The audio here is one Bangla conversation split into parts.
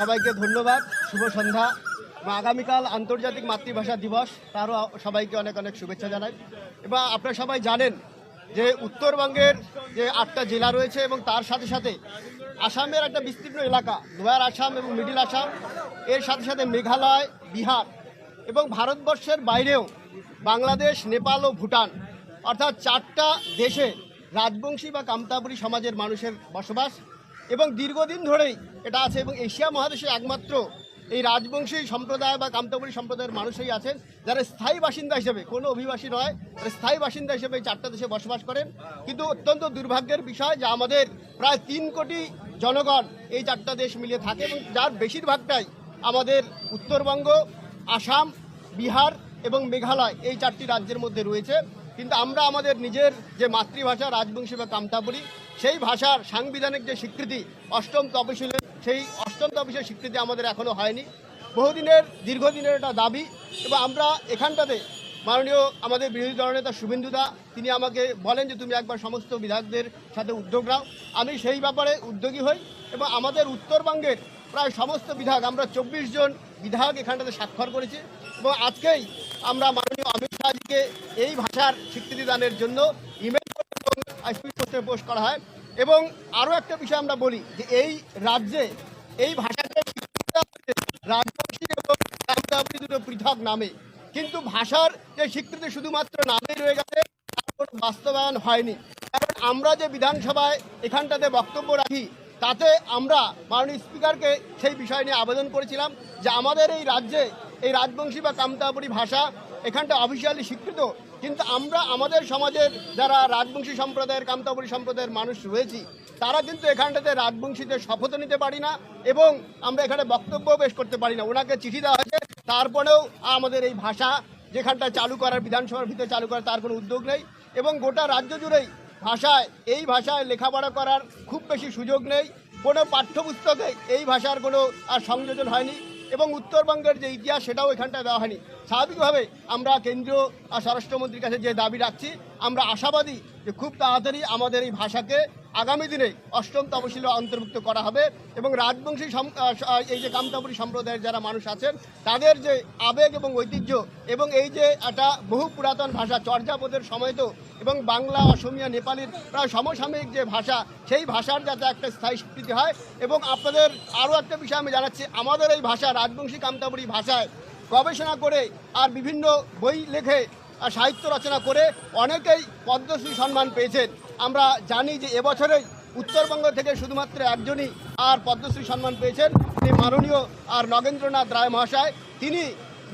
সবাইকে ধন্যবাদ, শুভ সন্ধ্যা এবং আগামীকাল আন্তর্জাতিক মাতৃভাষা দিবস, তারও সবাইকে অনেক অনেক শুভেচ্ছা জানাই। এবং আপনারা সবাই জানেন যে উত্তরবঙ্গের যে আটটা জেলা রয়েছে এবং তার সাথে সাথে আসামের একটা বিস্তীর্ণ এলাকা, লোয়ার আসাম এবং মিডিল আসাম, এর সাথে সাথে মেঘালয়, বিহার এবং ভারতবর্ষের বাইরেও বাংলাদেশ, নেপাল ও ভুটান, অর্থাৎ চারটা দেশে রাজবংশী বা কামতাপুরী সমাজের মানুষের বসবাস। এবং দীর্ঘদিন ধরেই এটা আছে এবং এশিয়া মহাদেশে একমাত্র এই রাজবংশী সম্প্রদায় বা কামতাপুরী সম্প্রদায়ের মানুষই আছেন, যারা স্থায়ী বাসিন্দা হিসেবে, কোনো অভিবাসী নয়, তারা স্থায়ী বাসিন্দা হিসেবে চারটা দেশে বসবাস করেন। কিন্তু অত্যন্ত দুর্ভাগ্যের বিষয় যে আমাদের প্রায় তিন কোটি জনগণ এই চারটা দেশ মিলিয়ে থাকে এবং যার বেশিরভাগটাই আমাদের উত্তরবঙ্গ, আসাম, বিহার এবং মেঘালয় এই চারটি রাজ্যের মধ্যে রয়েছে। কিন্তু আমরা আমাদের নিজের যে মাতৃভাষা রাজবংশী বা কামতাপুরী, সেই ভাষার সাংবিধানিক যে স্বীকৃতি অষ্টম তপশিলের সেই অষ্টম তপশিলের স্বীকৃতি আমাদের এখনও হয়নি। বহুদিনের, দীর্ঘদিনের একটা দাবি এবং আমরা এখানটাতে মাননীয় আমাদের বিরোধী দলনেতা শুভেন্দু দা, তিনি আমাকে বলেন যে তুমি একবার সমস্ত বিধায়কদের সাথে উদ্যোগ নাও। আমি সেই ব্যাপারে উদ্যোগী হই এবং আমাদের উত্তরবঙ্গের প্রায় সমস্ত বিধায়ক, আমরা চব্বিশ জন বিধায়ক এখানটাতে স্বাক্ষর করেছি এবং আজকেই আমরা মাননীয় অমিত শাহজিকে এই ভাষার স্বীকৃতি দানের জন্য ইমেল স্পিড পোস্টে পোস্ট করা হয়। এবং আরও একটা বিষয় আমরা বলি যে এই রাজ্যে এই ভাষাকে রাজবংশী এবং কামতাবলী দুটো পৃথক নামে। কিন্তু ভাষার যে স্বীকৃতি শুধুমাত্র নামেই রয়ে গেছে, তার বাস্তবায়ন হয়নি। কারণ আমরা যে বিধানসভায় এখানটাতে বক্তব্য রাখি, তাতে আমরা মাননীয় স্পিকারকে সেই বিষয় নিয়ে আবেদন করেছিলাম যে আমাদের এই রাজ্যে এই রাজবংশী বা কামতাপুরী ভাষা এখানটা অফিসিয়ালি স্বীকৃত, কিন্তু আমরা আমাদের সমাজের যারা রাজবংশী সম্প্রদায়ের কামতাপুরী সম্প্রদায়ের মানুষ রয়েছি, তারা কিন্তু এখানটাতে রাজবংশীদের শপথ নিতে পারি না এবং আমরা এখানে বক্তব্য পেশ করতে পারি না। ওনাকে চিঠি দেওয়া হয়েছে, তারপরেও আমাদের এই ভাষা যেখানটা চালু করার, বিধানসভার ভিতরে চালু করার তার কোনো উদ্যোগ নেই এবং গোটা রাজ্য জুড়েই ভাষায়, এই ভাষায় লেখাপড়া করার খুব বেশি সুযোগ নেই। কোনো পাঠ্যপুস্তকে এই ভাষার কোনো আর সংযোজন হয়নি। এবং উত্তরবঙ্গের যে ইতিহাস সেটাও এখানটায় দেওয়া হয়নি। স্বাভাবিকভাবে আমরা কেন্দ্রীয় স্বরাষ্ট্রমন্ত্রীর কাছে যে দাবি রাখছি, আমরা আশাবাদী যে খুব তাড়াতাড়ি আমাদের এই ভাষাকে আগামী দিনে অষ্টম তপশিলে অন্তর্ভুক্ত করা হবে এবং রাজবংশী এই যে কামতাপুরী সম্প্রদায়ের যারা মানুষ আছেন, তাদের যে আবেগ এবং ঐতিহ্য এবং এই যে একটা বহু পুরাতন ভাষা, চর্যাপদের সময়ত এবং বাংলা, অসমিয়া, নেপালির প্রায় সমসাময়িক যে ভাষা, সেই ভাষার যাতে একটা স্থায়ী স্বীকৃতি হয় এবং আপনাদের আরও একটা বিষয় আমি জানাচ্ছি, আমাদের এই ভাষা, রাজবংশী কামতাপুরী ভাষায় গবেষণা করে আর বিভিন্ন বই লেখে সাহিত্য রচনা করে অনেকেই পদ্মশ্রী সম্মান পেয়েছেন। আমরা জানি যে এবছরেই উত্তরবঙ্গ থেকে শুধুমাত্র একজনই আর পদ্মশ্রী সম্মান পেয়েছেন, তিনি মাননীয় আর নগেন্দ্রনাথ রায় মহাশয়। তিনি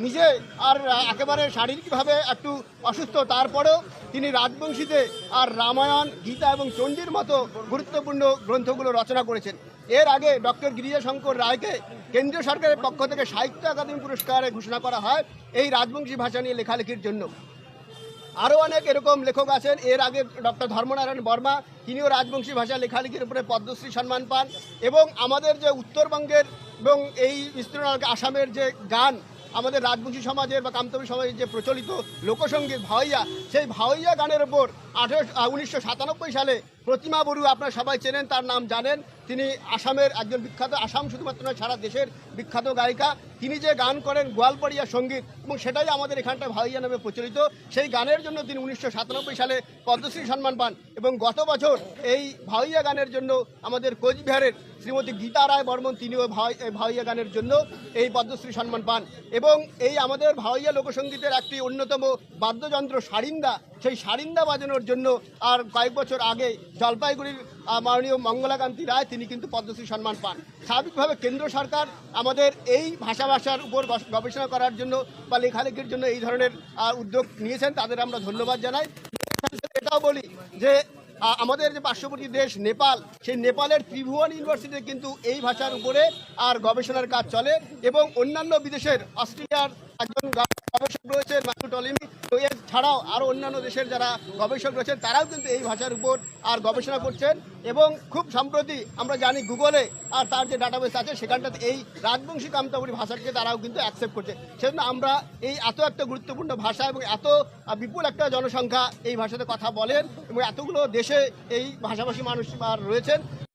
নিজে আর একেবারে শারীরিকভাবে একটু অসুস্থ, তারপরেও তিনি রাজবংশীতে আর রামায়ণ, গীতা এবং চণ্ডীর মতো গুরুত্বপূর্ণ গ্রন্থগুলো রচনা করেছেন। এর আগে ডক্টর গিরিজাশঙ্কর রায়কে কেন্দ্রীয় সরকারের পক্ষ থেকে সাহিত্য একাডেমি পুরস্কারে ঘোষণা করা হয় এই রাজবংশী ভাষা নিয়ে লেখালেখির জন্য। আরও অনেক এরকম লেখক আছেন। এর আগে ডক্টর ধর্মনারায়ণ বর্মা, তিনিও রাজবংশী ভাষা লেখালেখির উপরে পদ্মশ্রী সম্মান পান এবং আমাদের যে উত্তরবঙ্গের এবং এই বিস্তীর্ণ আসামের যে গান, আমাদের রাজবংশী সমাজের বা কামতবী সমাজের যে প্রচলিত লোকসঙ্গীত ভাওয়াইয়া, সেই ভাওয়াইয়া গানের ওপর আঠেরো উনিশশো সালে প্রতিমা বড়ুয়া আপনারা সবাই চেনেন, তার নাম জানেন। তিনি আসামের একজন বিখ্যাত, আসাম শুধুমাত্র নয়, সারা দেশের বিখ্যাত গায়িকা। তিনি যে গান করেন গোয়ালপাড়িয়া সংগীত, এবং সেটাই আমাদের এখানটা ভাইয়া নামে প্রচলিত। সেই গানের জন্য তিনি উনিশশো সাতানব্বই সালে পদ্মশ্রী সম্মান পান, এবং গত বছর এই ভাইয়া গানের জন্য আমাদের কোচবিহারের শ্রীমতী গীতা রায় বর্মন, তিনিও ভাই- এই ভাওয়াইয়া গানের জন্য এই পদ্মশ্রী সম্মান পান। এবং এই আমাদের ভাওয়াইয়া লোকসঙ্গীতের একটি অন্যতম বাদ্যযন্ত্র সারিন্দা, সেই সারিন্দা বাজানোর জন্য আর কয়েক বছর আগে জলপাইগুড়ির মাননীয় মঙ্গলাকান্তি রায়, তিনি কিন্তু পদ্মশ্রী সম্মান পান। স্বাভাবিকভাবে কেন্দ্র সরকার আমাদের এই ভাষা ভাষার উপর গবেষণা করার জন্য বা লেখালেখির জন্য এই ধরনের উদ্যোগ নিয়েছেন, তাদের আমরা ধন্যবাদ জানাই। এটাও বলি যে আমাদের যে পার্শ্ববর্তী দেশ নেপাল, সেই নেপালের ত্রিভুবন ইউনিভার্সিটিতে কিন্তু এই ভাষার উপরে আর গবেষণার কাজ চলে এবং অন্যান্য বিদেশের অস্ট্রেলিয়ার একজন গবেষক রয়েছেন ম্যাথু টলিমি তো ছাড়াও আরও অন্যান্য দেশের যারা গবেষক রয়েছেন, তারাও কিন্তু এই ভাষার উপর আর গবেষণা করছেন। এবং খুব সম্প্রতি আমরা জানি গুগলে আর তার যে ডাটাবেস আছে, সেখানটাতে এই রাজবংশী কামতাবরী ভাষাকে তারাও কিন্তু অ্যাকসেপ্ট করছে। সেজন্য আমরা এই এত একটা গুরুত্বপূর্ণ ভাষা এবং এত বিপুল একটা জনসংখ্যা এই ভাষাতে কথা বলেন এবং এতগুলো দেশে এই ভাষাভাষী মানুষ রয়েছেন।